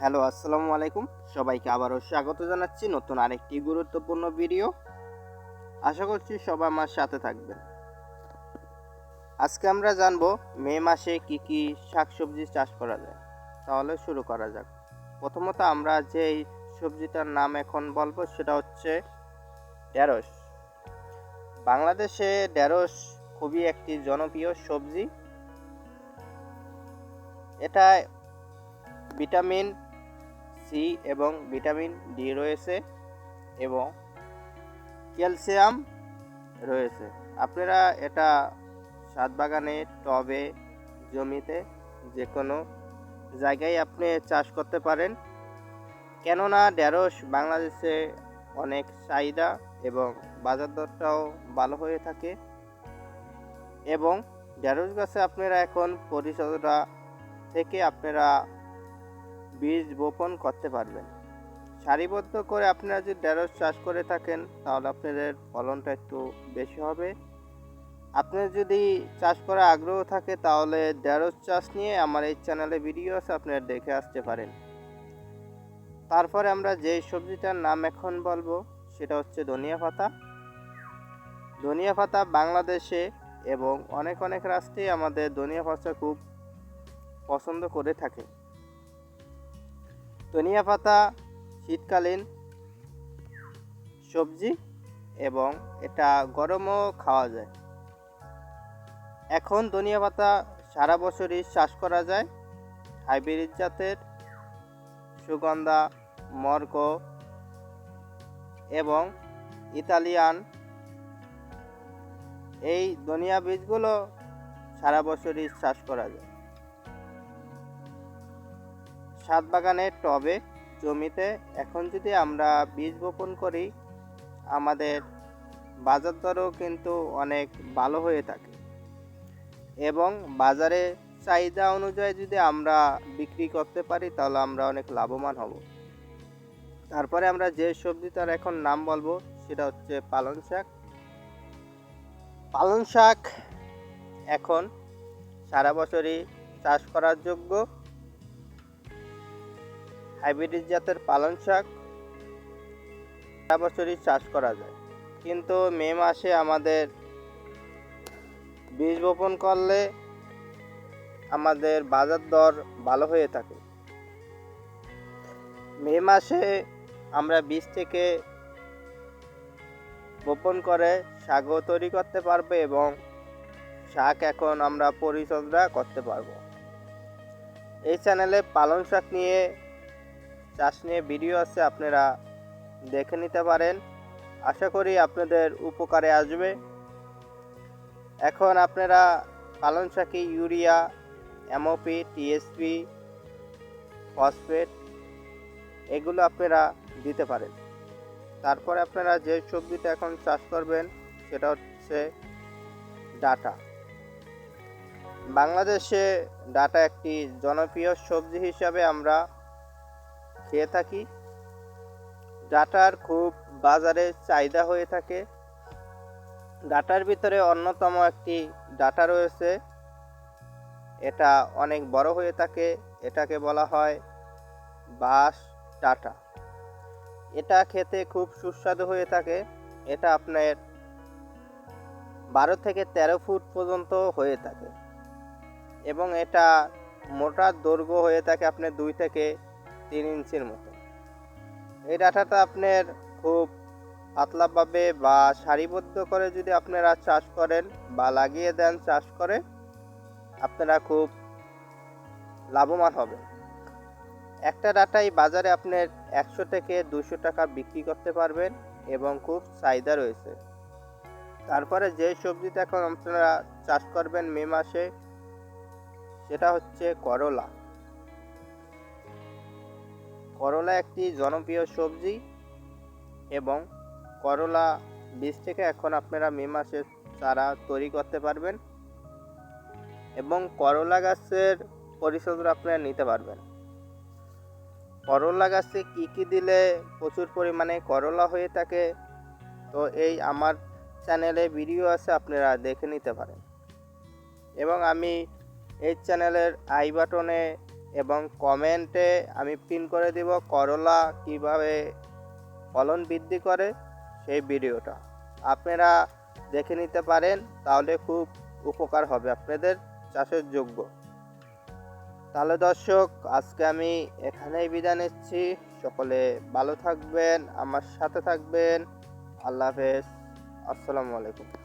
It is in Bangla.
হ্যালো, আসসালামু আলাইকুম। সবাইকে আবারও স্বাগত জানাচ্ছি নতুন আরেকটি গুরুত্বপূর্ণ ভিডিও। আশা করছি সবাই আমার সাথে থাকবেন। আজকে আমরা জানব মে মাসে কি কি শাকসবজি চাষ করা যায়। তাহলে শুরু করা যাক। প্রথমত আমরা যেই সবজিটার নাম এখন বলব সেটা হচ্ছে ঢেঁড়স। বাংলাদেশে ঢেঁড়স খুবই একটি জনপ্রিয় সবজি। এটা ভিটামিন সি এবং ভিটামিন ডি রয়েছে এবং ক্যালসিয়াম রয়েছে। আপনারা এটা সাত বাগানে, টবে, জমিতে যে কোনো জায়গায় আপনি চাষ করতে পারেন। কেননা ঢেঁড়স বাংলাদেশে অনেক চাহিদা এবং বাজার দরটাও ভালো হয়ে থাকে। এবং ঢেঁড়স গাছে আপনারা এখন পরিচর্যা থেকে আপনারা বীজ বপন করতে পারবেন। সারিবদ্ধ করে আপনারা যদি ঢেঁড়স চাষ করে থাকেন, তাহলে আপনাদের ফলনটা একটু বেশি হবে। আপনার যদি চাষ করার আগ্রহ থাকে, তাহলে ঢেঁড়স চাষ নিয়ে আমার এই চ্যানেলে ভিডিও আছে আপনারা দেখে আসতে পারেন। তারপরে আমরা যে সবজিটার নাম এখন বলব, সেটা হচ্ছে ধনিয়া পাতা। ধনিয়া পাতা বাংলাদেশে এবং অনেক অনেক রাষ্ট্রে আমাদের ধনিয়া পাতা খুব পছন্দ করে থাকে। ধনিয়া পাতা, শীতকালীন সবজি এবং এটা গরমও খাওয়া যায়। এখন ধনিয়া পাতা সারা বছরই চাষ করা যায়। হাইব্রিড জাতের সুগন্ধা, মর্গ এবং ইতালিয়ান। এই ধনিয়া বীজগুলো সারা বছরই চাষ করা যায়। সাত বাগানের টবে জমিতে এখন যদি আমরা বীজ বপন করি, আমাদের বাজার দরও কিন্তু অনেক ভালো হয়ে থাকে। এবং বাজারে চাহিদা অনুযায়ী যদি আমরা বিক্রি করতে পারি, তাহলে আমরা অনেক লাভবান হব। তারপরে আমরা যে সবজিটার এখন নাম বলব, সেটা হচ্ছে পালং শাক। পালং শাক এখন সারা বছরই চাষ করার যোগ্য। হাইব্রিড জাতের পালং শাক সারা বছরই চাষ করা যায়। কিন্তু মে মাসে আমাদের বীজ বপন করলে আমাদের বাজার দর ভালো হয়ে থাকে। মে মাসে আমরা বীজ থেকে বপন করে শাকও তৈরি করতে পারব এবং শাক এখন আমরা পরিচর্যা করতে পারব। এই চ্যানেলে পালং শাক নিয়ে চাষ নিয়ে ভিডিও আছে, আপনারা দেখে নিতে পারেন। আশা করি আপনাদের উপকারে আসবে। এখন আপনারা পালং শাকে ইউরিয়া, এমওপি, টিএসপি, ফসফেট এগুলো আপনারা দিতে পারেন। তারপরে আপনারা যে সবজিটা এখন চাষ করবেন, সেটা হচ্ছে ডাটা। বাংলাদেশে ডাটা একটি জনপ্রিয় সবজি হিসাবে আমরা খেয়ে থাকি। ডাটার খুব বাজারে চাহিদা হয়ে থাকে। ডাটার ভিতরে অন্যতম একটি ডাটা রয়েছে। এটা অনেক বড় হয়ে থাকে। এটাকে বলা হয় বাঁশ ডাটা। এটা খেতে খুব সুস্বাদু হয়ে থাকে। এটা আপনার বারো থেকে তেরো ফুট পর্যন্ত হয়ে থাকে। এবং এটা মোটা দৈর্ঘ্য হয়ে থাকে আপনার দুই থেকে তিন ইঞ্চির মতো। এই ডাটাটা আপনার খুব পাতলাভাবে বা সারিবদ্ধ করে যদি আপনারা চাষ করেন বা লাগিয়ে দেন চাষ করে, আপনারা খুব লাভবান হবে। একটা ডাটাই বাজারে আপনার একশো থেকে দুশো টাকা বিক্রি করতে পারবেন এবং খুব চাহিদা রয়েছে। তারপরে যে সবজিটা এখন আপনারা চাষ করবেন মে মাসে, সেটা হচ্ছে করলা। করলা একটি জনপ্রিয় সবজি এবং করলা বীজ থেকে এখন আপনারা মে মাসে চারা তৈরি করতে পারবেন এবং করলা গাছের পরিচর্যা আপনারা নিতে পারবেন। করলা গাছে কী কী দিলে প্রচুর পরিমাণে করলা হয়ে থাকে? তো এই আমার চ্যানেলে ভিডিও আছে, আপনারা দেখে নিতে পারেন। এবং আমি এই চ্যানেলের আই বাটনে এবং কমেন্টে আমি পিন করে দিব করলা কীভাবে ফলন বৃদ্ধি করে সেই ভিডিওটা। আপনারা দেখে নিতে পারেন, তাহলে খুব উপকার হবে আপনাদের চাষের যোগ্য। তাহলে দর্শক, আজকে আমি এখানেই বিদায় নিচ্ছি। সকলে ভালো থাকবেন, আমার সাথে থাকবেন। আল্লাহ হাফেজ। আসসালামু আলাইকুম।